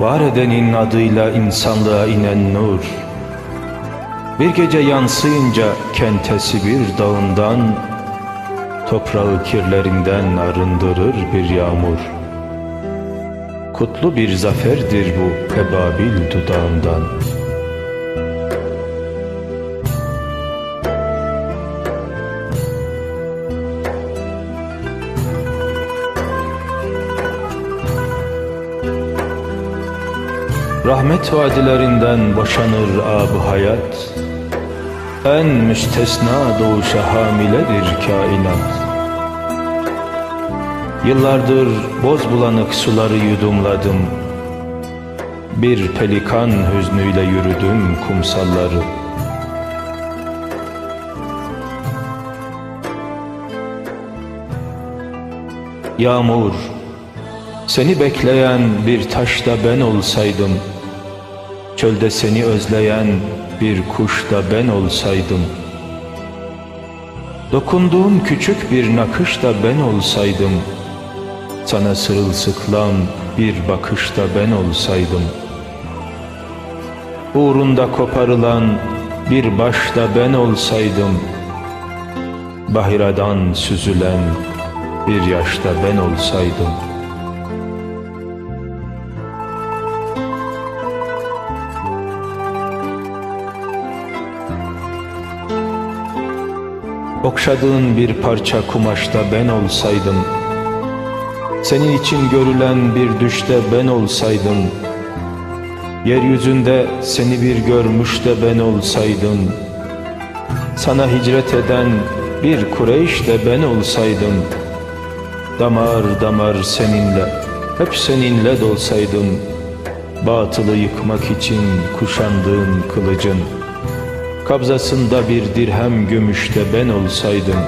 Var edenin adıyla insanlığa inen nur. Bir gece yansıyınca kentesi bir dağından Toprağı kirlerinden arındırır bir yağmur. Kutlu bir zaferdir bu Ebabil dudağından Rahmet vadilerinden boşanır ab hayat. En müstesna doğuşa hamiledir kainat. Yıllardır boz bulanık suları yudumladım. Bir pelikan hüznüyle yürüdüm kumsalları. Yağmur Seni bekleyen bir taşta ben olsaydım Çölde seni özleyen bir kuş da ben olsaydım. Dokunduğun küçük bir nakış da ben olsaydım. Sana sırılsıklam bir bakışta ben olsaydım. Uğrunda koparılan bir başta ben olsaydım. Bahiradan süzülen bir yaşta ben olsaydım Okşadığın bir parça kumaşta ben olsaydım Senin için görülen bir düşte ben olsaydım Yeryüzünde seni bir görmüş de ben olsaydım Sana hicret eden bir Kureyş de ben olsaydım Damar damar seninle, hep seninle dolsaydım Batılı yıkmak için kuşandığın kılıcın Kabzasında bir dirhem gümüşte ben olsaydım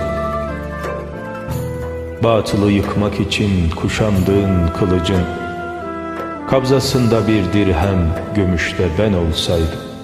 Batılı yıkmak için kuşandığın kılıcın Kabzasında bir dirhem gümüşte ben olsaydım